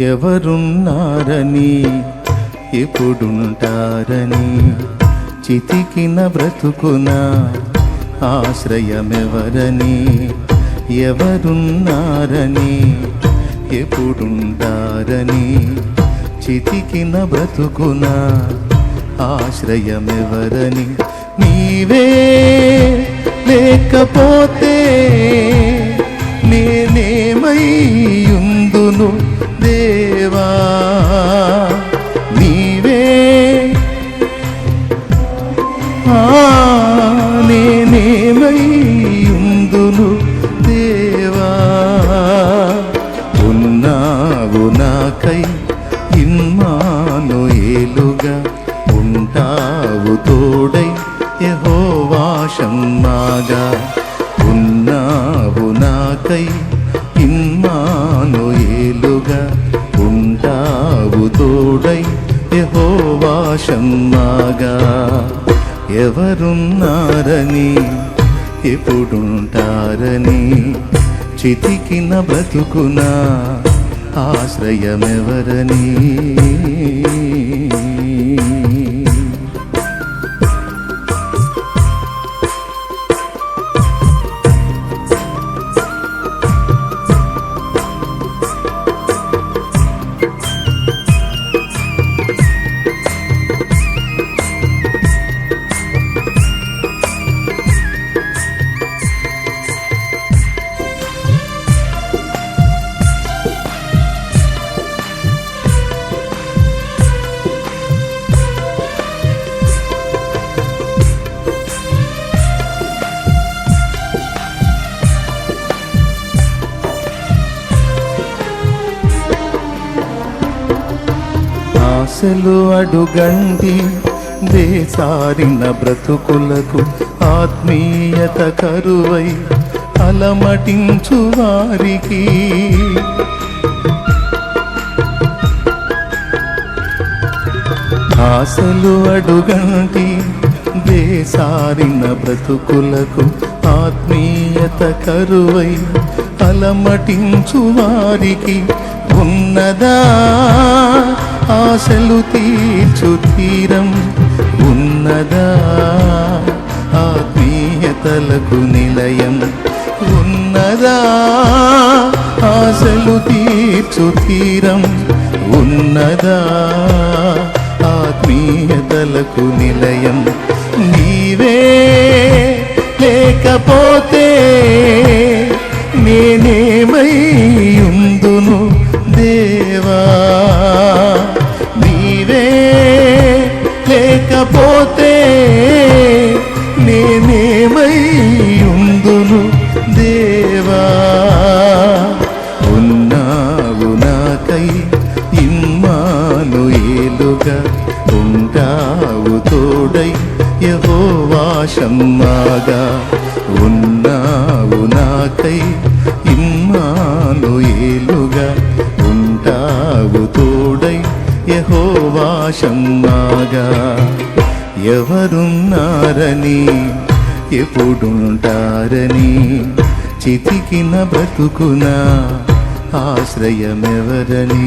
ఎవరున్నారని? ఎప్పుడుంటారని? చితికిన బ్రతుకున? ఆశ్రయమెవరని? ఎవరున్నారని? ఎప్పుడుంటారని? చితికిన బ్రతుకున? ఆశ్రయమెవరని? నీవే లేకపోతే నేనేమయ్యు? ఇమ్మాను ఏలుగా ఉంటావు తోడై యహోవాషమ్మాగా ఎవరున్నారని ఎప్పుడుంటారని చితికిన బ్రతుకునా ఆశ్రయమెవరని? ఆశలు అడుగండి దేశారిన బ్రతుకులకు ఆత్మీయత కరువై అలమటించు వారికి. ఆశలు అడుగంటి దేశారిన బ్రతుకులకు ఆత్మీయత కరువై అలమటించు వారికి. ఉన్నదా? ఆశలు తీర్చు తీరం ఉన్నదా? ఆత్మీయతలకు నిలయం ఉన్నదా? ఆశలు తీర్చు తీరం ఉన్నదా? ఆత్మీయతలకు నిలయం నీవే లేకపో నేనేమై దేవా. ఉన్నావు నాకై ఇమ్మాను ఏలుగా ఉంటావు తోడై యహోవాషమ్మాగా ఉన్నావు నాకై ఇమ్మాను ఏలుగా ఉంటావు తోడై యహోవాషమ్మాగా ఎవరున్నారని ఎప్పుడుంటారని చితికిన బ్రతుకున ఆశ్రయమెవరని?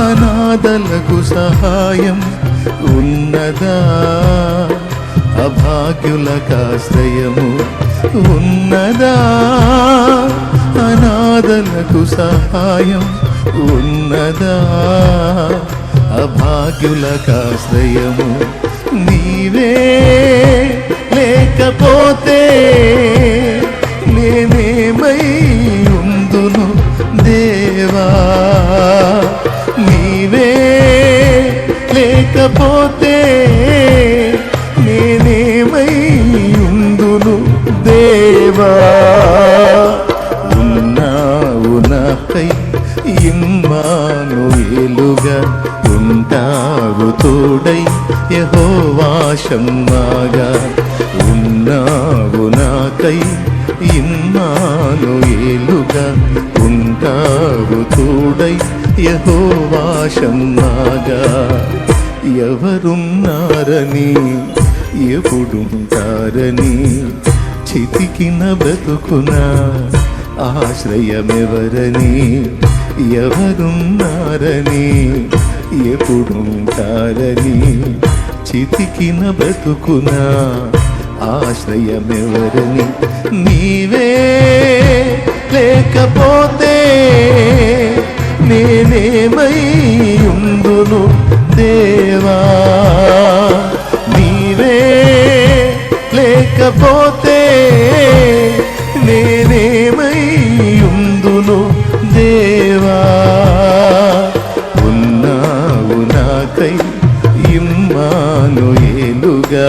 అనాథలకు సహాయం ఉన్నదా? అభాగ్యులకాశ్రయము ఉన్నదా? అనాథలకు సహాయం ఉన్నదా? అభాగ్యులకాశ్రయము నీవే లేకపోతే నేనేమై ఉందును దేవా? లేకపోతే నేనేమై ఉందును దేవా? ఉన్నావు నాపై ఇమ్మాను ఏలుగా ఉంటావు తోడై యహోవాశమ్మాగా ఉన్నావు నాకై ఇమ్మాను ఏలుగా ఉంటావు తోడై యహోవాశమ్మాగా ఎవరున్నారని? ఎప్పుడుంటారని చితికిన బ్రతుకున ఆశ్రయమెవరని? ఎవరున్నారని? ఎప్పుడుంటారని చితికిన బ్రతుకున ఆశ్రయమెవరని? నీవే లేకపోతే నేనేమై ఉందును దేవా. నీవే లేకపోతే నేనేమై ఉందును దేవా. ఉన్నావు నాకై ఇమ్మాను ఏలుగా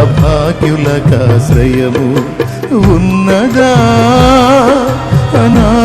అభాగ్యులకాశ్రయము ఉన్నదా? అనా